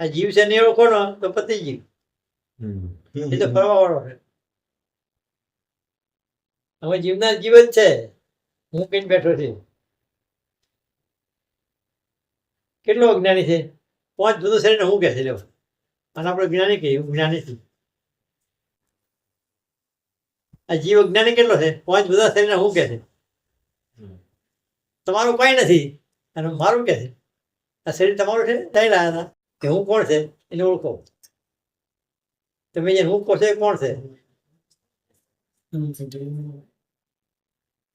આ જીવ છે ને એવો કોનો તો પતિ જીવ એ તો ફરવા વાળો છે. હવે જીવના જીવન છે. હું કઈ બેઠો છું. કેટલો અજ્ઞાની છે? પાંચ શરીર ને હું કે છે લેવો અને આપણે જ્ઞાની કહીએ હું જ્ઞાની છું. આ જીવ અજ્ઞાની કેટલો છે? પાંચ જુદા શરીરને હું કે છે. તમારું કઈ નથી. અને મારું કે છે. આ શરીર તમારું છે? નહીં લાયા હતા. કે હું કોણ છે? એને ઓળખો. તમે જે હું કહો છે કોણ છે?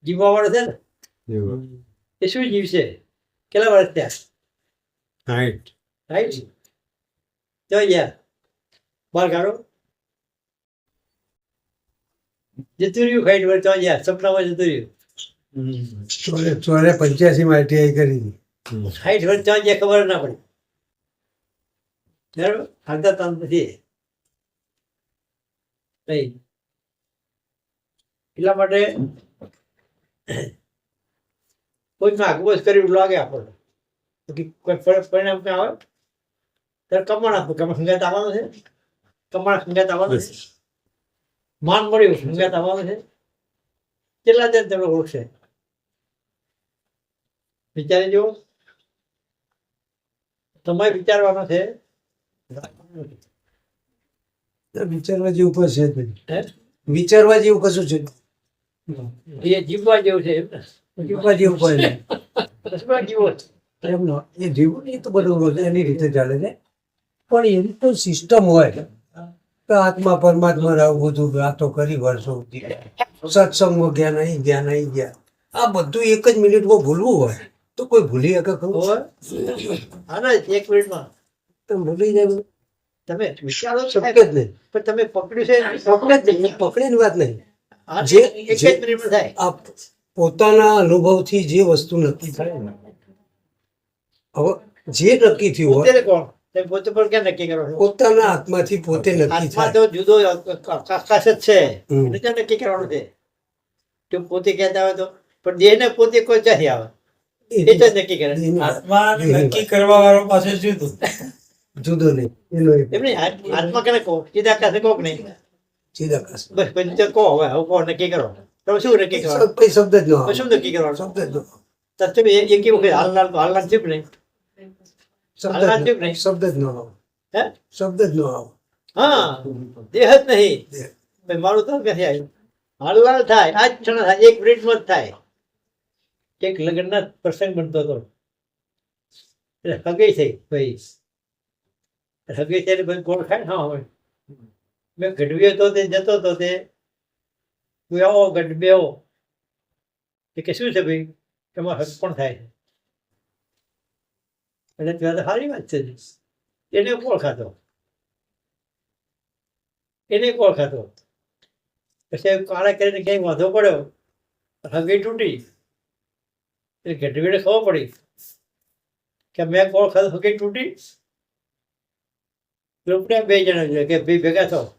જીવવા વાળો છે ને? એ શું જીવ છે? કેટલા વર્ષ ત્યાં રાઈટ તો યાર બાર કાઢો જતું રહ્યું ખાઈ વર્ષ તો યાર સપનામાં જતું રહ્યું ચોરે પંચ્યાસી માં આઈટીઆઈ કરી. સાઠ વર્ષ ત્યાં ખબર ના પડી. બરાબર હાલતા તાન નથી નહીં એટલા માટે કોઈકનું આગુબસ કરી એવું લાગે આપણને કોઈ ફરક પરિણામ ક્યાં આવે ત્યારે કમાણ આપવું કમણ સંગાત આવવાનું છે કમાણ સંગાત આવવાનું છે માન મળ્યું સંગાત આવવાનું છે કેટલા દિન તમે ઓળખશે વિચારી જુઓ તમારે વિચારવાનો છે વિચારવા જેવું કશું છે હે? વિચારવા જેવું કશું છે? એ જીવવા જેવું છે જીવવા જેવું કોઈ જીવો એમનો એ જીવ એ તો બધું એની રીતે ચાલે છે. પણ એની તો સિસ્ટમ હોય કે આત્મા પરમાત્મા આવું બધું વાતો કરી વર્ષો સુધી. સત્સંગમાં ગયા નહીં ગયા નહીં ગયા. આ બધું એક જ મિનિટમાં ભૂલવું હોય. તો કોઈ ભૂલી શકે ખરું? હોય? હા એક મિનિટમાં તો ભૂલી જાય. તમે વિચારો છો શક્ય જ નહીં. પણ તમે પકડ્યું છે પકડે જ નહીં. પકડેની વાત નહીં. આ જે- એક જ થાય. આ પોતાના અનુભવથી જે વસ્તુ નક્કી થાય ને. હવે જે નક્કી થયું હોય પોતે કોણ? પોતે પણ ક્યાં નક્કી કરવાનું પોતાના આત્માથી પોતે નક્કી આત્મા થાય. તો જુદો આકાશ જ છે. એને ક્યાં નક્કી કરવાનું છે? તો પોતે કહેતા હોય તો. પણ દેહને પોતે કોઈ ચાહી આવે એ જ નક્કી કરે. આત્મા નક્કી કરવા વાળો પાસે જુદું. જુદો નહીં. એનો એક એમ નહીં આત્- આત્મા કેને કહો સીધા કાશે કોક નહીં? સીધા કાસ. બસ પછી તો કહો હવે હવે કહો નક્કી કરો. તમે શું નક્કી કરો કોઈ શબ્દ જ ન શું નક્કી કરવાનું? શબ્દ જ ન આવે. એક એક વખત હાલનાર તો હાલનાર કે નહીં? શબ્દ જ ન- નહીં. શબ્દ જ ન આવે. હે? શબ્દ જ ન આવે. હા દેહ જ નહીં. મારું તો ક્યાંથી આવ્યું? હાલવાલ થાય આ જ ક્ષણ થાય એક મિનિટમાં જ થાય. એક લગ્નના પ્રસંગ બનતો હતો. એટલે હગઈ થઈ ભાઈ. થઈને ભાઈ ગોળ ખાય ના હોય. મેં ગઢવી હતો તે જતો હતો તે તું આવો ગઢબે આવો. એ કે શું છે ભાઈ? એમાં હક પણ થાય છે? એટલે ત્યાં તો સારી વાત છે એને કોણ ખાતો એને કોણ ખાતો પછી કાળા કરીને ક્યાંય વાંધો પડ્યો હગી તૂટી. એટલે ગઢવીને ખબર પડી કે મેં કોણ ખાધો હગી તૂટી. લોકોને બે જણા જોઈએ કે ભાઈ ભેગા થો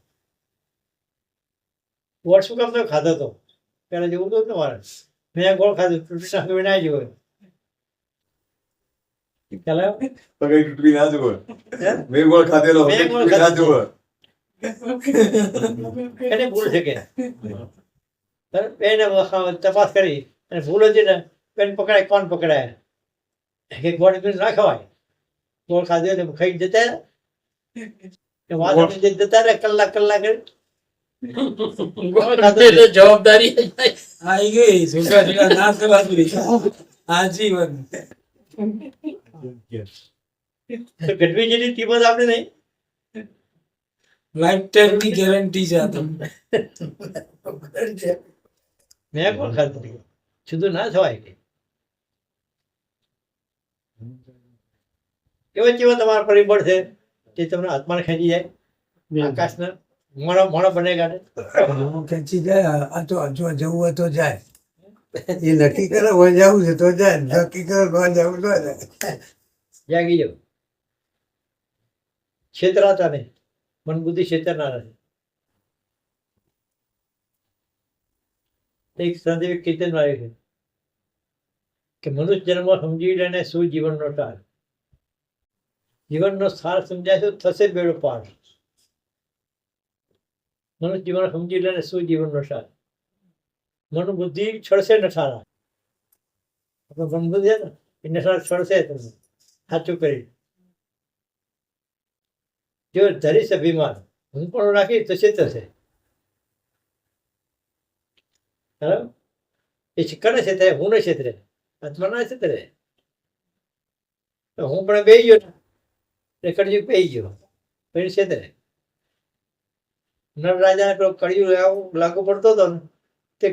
ગોળ શું કામ તો ખાધો તો? પેલા જેવું તો તમારે મેં ગોળ ખાધું તૂટી નાખ્યું ના વખા- તપાસ કરી અને ભૂલ હતી ને પેન પકડાય કોણ પકડાય? કે ગોળ ના ખવાય. ગોળ ખાધો એટલે ખાઈ જતા જવાબદારી આવી ગઈ છોકરા છોકરા ના થવા જોઈએ આજીવન ગઢવી જેટલી કિંમત આપણે નહીં? લાઈફ ટાઈમની ગેરંટી છે આ તમને મેં કોણ સીધું ના થવાય કેવો કેવા તમારા પરિબળ છે? તે તમને આત્માને ખેંચી જાય. આકાશના મોણો મોણો બને કાઢે ખેંચી જાય આ તો જો જવું હોય તો જાય. એ નક્કી કરે હોય જવું છે તો જાય. નક્કી કરે હોય જવું તો જાય. જાગી જાઓ. છેતરાતા નહીં મન બુદ્ધિ છેતરનાર નથી એક સંદેશ કીર્તન આવ્યું છે કે મનુષ્ય જન્મ સમજી લે ને શું જીવનનો ટાળ જીવનનો સાર સમજાય તો થશે બેડો પાર. મનુષ્ય જીવન સમજી લે શું જીવનનો સાર? મન બુદ્ધિ છળશે ન સારા આપણે મન બુદ્ધિ ને એને સારા છળશે તમને. સાચું કરી જો ધરીશ અભિમાન હું પણ રાખીશ થશે થશે. બરાબર? એ શિક્ષણ ક્ષેત્રે હું નહીં છેતરે આત્મા ના છેતરે તો હું પણ બે ગયો કળિયુગ પહી ગયો. પછી છેતરે નર રાજાને પેલો કળિયુગ આવું લાગુ પડતો હતો ને, તે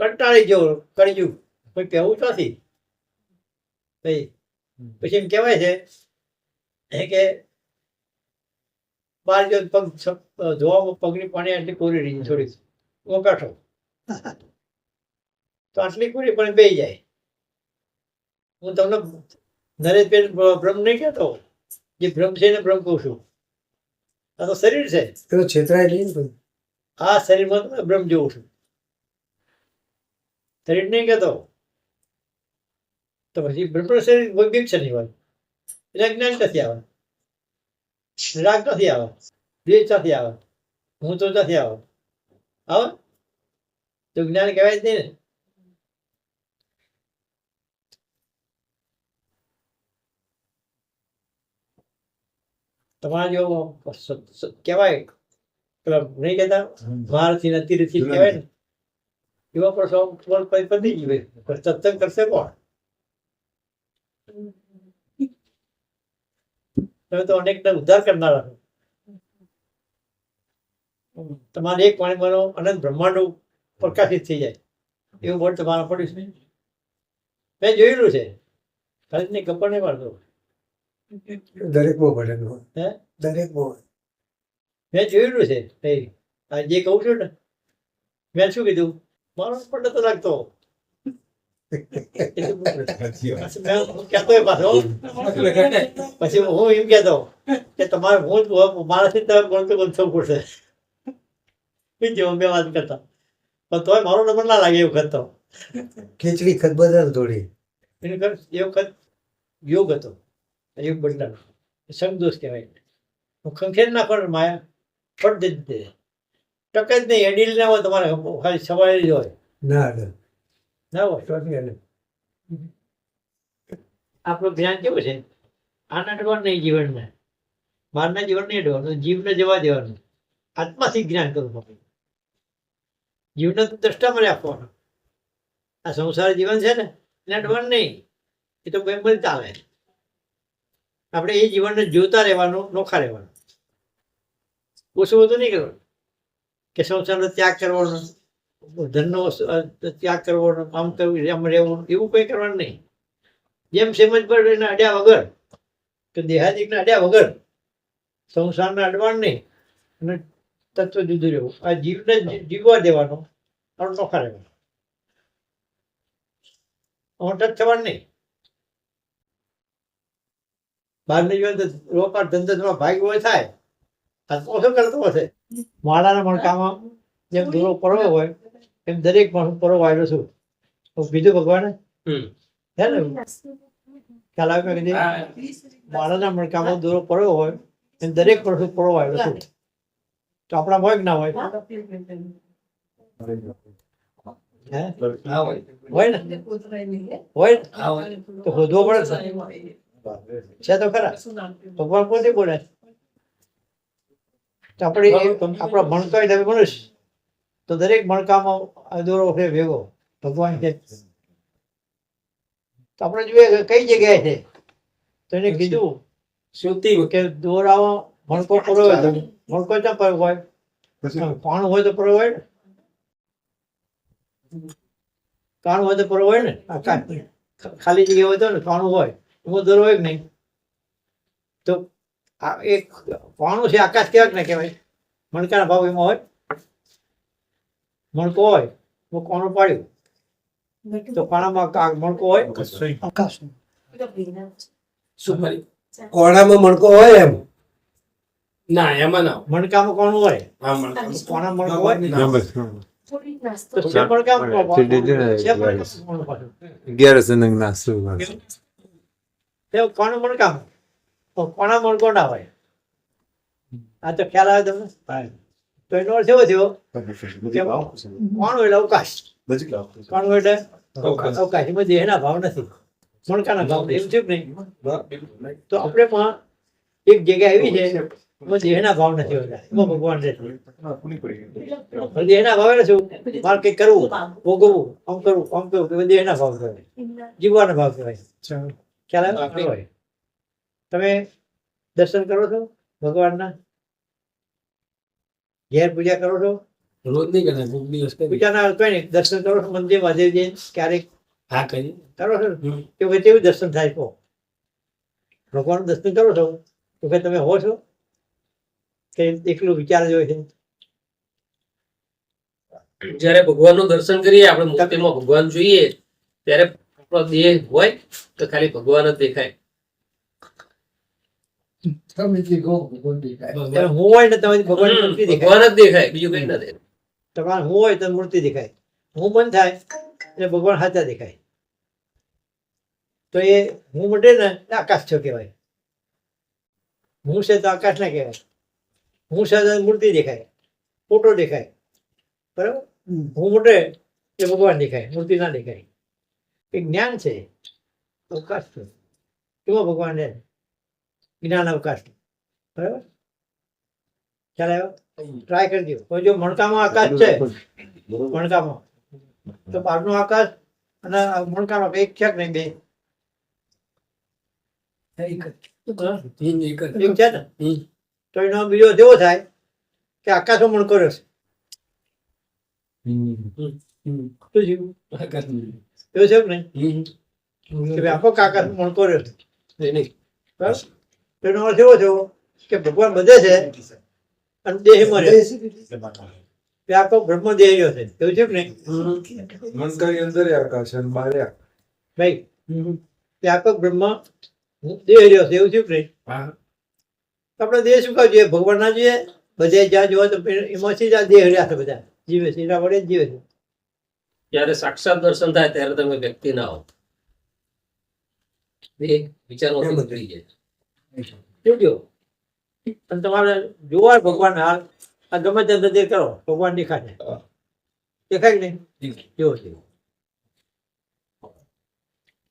કંટાળી ગયો કળિયુગ. કોઈ પહેવું નથી. ભાઈ પછી એમ કહેવાય છે એ કે બાર જો પગ ધોવામાં પગની પાણી આટલી કોરી રહી થોડી કાઢો તો આટલી કોરી પણ બે જાય. હું તમને નરેશ બ્રહ્મ નહીં કહેતો. જે ભ્રમ છે એને ભ્રમ કહું છું. આ તો શરીર છે. પેલો છેતરાય નહીં આ શરીરમાં તમે ભ્રમ જોઉં છું. શરીર નહીં કહેતો. તો પછી ભ્રમ શરીર કોઈ બીક છે નહીં હોય. એટલે જ્ઞાન નથી આવે રાગ નથી આવે દ્વેષ નથી આવે હું તો નથી આવે આવે. તો જ્ઞાન કહેવાય જ નહીં ને. તમારા જો કહેવાય પેલા નહીં કહેતા ભારતી નથી રથી કહેવાય ને. એવા પર સૌ પણ પતી ગયું સત્સંગ કરશે કોણ? તમે તો અનેકને ઉદ્ધાર કરનારા છો. તમારે એક પાણી મારો અનંત બ્રહ્માંડ પ્રકાશિત થઈ જાય. એવું બોર્ડ તમારા પડ્યું છે. મેં જોયેલું છે. ખાલી કપડ નહીં મારતો દરેકમાં ભરેલું હોય. હે? દરેકમાં હોય. મેં જોયેલું છે આ જે કહું છું ને મેં શું કીધું? મારો પણ નતો લાગતો. પાછો. હું એમ કહેતો કે તમારે હું મારાથી તમે ગણતો ગણતો પડશે. બીજી બે વાત કરતા. પણ તોય મારો નંબર ના લાગે એવું કરતો. ખીચડી ખત બદલ થોડી એ વખત યોગ હતો. યોગ બદલાનો સંતોષ કહેવાય હું ખંખેર ના પણ માયા ફટ દે દે. ટકે જ નહીં એડિલ ના હોય તમારે ખાલી સવારે જ હોય. ના ના. હોય. આપણું ધ્યાન કેવું છે? આના અડવાનું નહીં જીવનને. બહારના જીવન નહીં અડવાનું જીવને જવા દેવાનું. આત્માથી જ્ઞાન કરવું પડે. જીવને દ્રષ્ટા મને આપવાનો આ સંસાર જીવન છે ને એને અડવાનું નહીં. એ તો બેમ ચાલે આપણે એ જીવનને જોતા રહેવાનું, નોખા રહેવાનું. ઓછું બધું નહીં કરવાનું. કે સંસારનો ત્યાગ કરવાનો, ધનનો ત્યાગ કરવાનો આમ કરવું આમ રહેવું એવું કંઈ કરવાનું નહીં. જેમ સેમજ પર એને અડ્યા વગર, કે દેહાદિકને અડ્યા વગર, સંસારને અડવાનું નહીં અને તત્વ જુદું રહેવું. આ જીવને જીવવા દેવાનો અને નોખા રહેવાનો. અમર ટચ થવાનું નહીં. બહારનું જીવન તો રોકાર ધંધો ભાગ હોય થાય તો ઓછો કરતો હશે? માળાના મણકામાં જેમ દૂરો પડવો હોય એમ દરેક માણસ પરવો આવેલો છું. બીજું ભગવાને. હે ને? ખ્યાલ આવે કે માળાના મણકામાં દૂરો પડવો હોય એમ દરેક માણસ પડવો આવ્યો છું. તો આપણા હોય. કે ના હોય. હોય. ને? હોય ને? હોય. તો શોધવો પડે ને. છે તો ખરા. ભગવાન પોતે બોલે? આપણે આપણા ભણતો હોય તમે મનુષ્ય તો દરેક ભણકામાં અધૂરો છે ભેગો. ભગવાન છે. તો આપણે જોઈએ કે કઈ જગ્યાએ છે? તો એને કીધું શ્રુતિ. કે દોરામાં ભણકો પડ્યો હોય તો મણકો ક્યાં પડ્યો હોય? પાણ હોય તો પડ્યો હોય ને? કાણું હોય તો પડ્યો હોય ને? ખાલી જગ્યા હોય તો ને કાણું હોય. એમાં દોરો હોય નહીં? તો આ એક પાણું છે આકાશ કહેવાય ને કહેવાય? મણકાના ભાવ એમાં હોય? મણકો હોય એમાં કોણું પાડ્યું? તો પાણામાં મણકો હોય? કોણામાં મણકો હોય એમ? ના એમાં ના મણકામાં કોણું હોય? હા કોણા મણકો હોય? ના. તો છે મણકામાં કોણ? તે કોણ મણકા કોણા મણકો ના હોય? આ તો ખ્યાલ આવે તમને? તો એનો અર્થ એવો થયો કોણ એટલે અવકાશ. કોણ એટલે? અવકાશ. એમાં દેહના ભાવ નથી. મણકાના ભાવ એમ છે નહીં? તો આપણે પણ એક જગ્યા એવી છે એમાં દેહના ભાવ નથી હોતા. એમાં ભગવાન છે દેહના ભાવે શું? મારે કંઈક કરવું ભોગવવું આમ કરવું? આમ કરવું દેહના ભાવ કહેવાય. જીવવાના ભાવ કહેવાય. ખ્યાલ આવ્યો? હોય તમે દર્શન કરો છો ભગવાનના? ઘેર પૂજા કરો છો? રોજ નહીં કરે કોક દિવસ કરી પૂજાના કઈ નહીં દર્શન કરો છો મંદિર મહાદેવજી ક્યારેક? હા કરી કરો છો? કે ભાઈ તેવું દર્શન થાય કહો. ભગવાનનું દર્શન કરો છો? તો કે તમે હો છો? કે એકલું વિચાર જ હોય છે? જ્યારે ભગવાનનું દર્શન કરીએ આપણે મુક્તિમાં ભગવાન જોઈએ ત્યારે આપણો દેહ હોય તો ખાલી ભગવાન જ દેખાય. હું હોય ને તમે દેખાય. ભગવાન જ દેખાય બીજું કઈ ના દેખાય. તમારે હું હોય તો મૂર્તિ દેખાય. હું મન થાય એટલે ભગવાન સાચા દેખાય. તો એ હું મટે ને આકાશ છો કહેવાય. હું છે તો આકાશ ના કહેવાય. હું છે તો મૂર્તિ દેખાય. ફોટો દેખાય. બરાબર? હું મટે એ ભગવાન દેખાય મૂર્તિ ના દેખાય. જ્ઞાન છે અવકાશ છે. કેવો ભગવાન છે? જ્ઞાન અવકાશ. બરાબર? ચાલે ટ્રાય કરી દો જો મણકામાં આકાશ છે મણકામાં. તો બહારનું આકાશ અને મણકામાં એક છે કે નહીં બે. એક છે ને? તો એનો બીજો જેવો થાય કે આકાશો મણકો રહેશે થયું? આકાશનું. એવું? છે કે કે આખો આકાશ મણકો રહેશે નહીં, નહીં. બરાબર? તો એનો અર્થ એવો થયો કે ભગવાન બધે છે અને દેહ રહે. આખો બ્રહ્મ દેહ રહ્યો છે. એવું છે કે નહીં કરી અંદર આકાશ અને બહાર. ભાઈ આખો બ્રહ્મ દેહ રહ્યો છે. એવું છે કે નહીં આપણે દેહ શું કહ્યું જોઈએ? ભગવાન ના જોઈએ? બધે જ્યાં જોવા તો એમાંથી જ આ દેહ રહ્યા છે બધા. જીવે છે. એના વડે જ જીવે છે. જ્યારે સાક્ષાત દર્શન થાય ત્યારે તમે વ્યક્તિ ના હો. દેહ વિચારમાંથી નીકળી જાય. જોજો અને તમારે જોવા ભગવાન હાલ આ ગમે તે નજર કરો ભગવાન દેખાય દેખાય નહીં? જેવો છે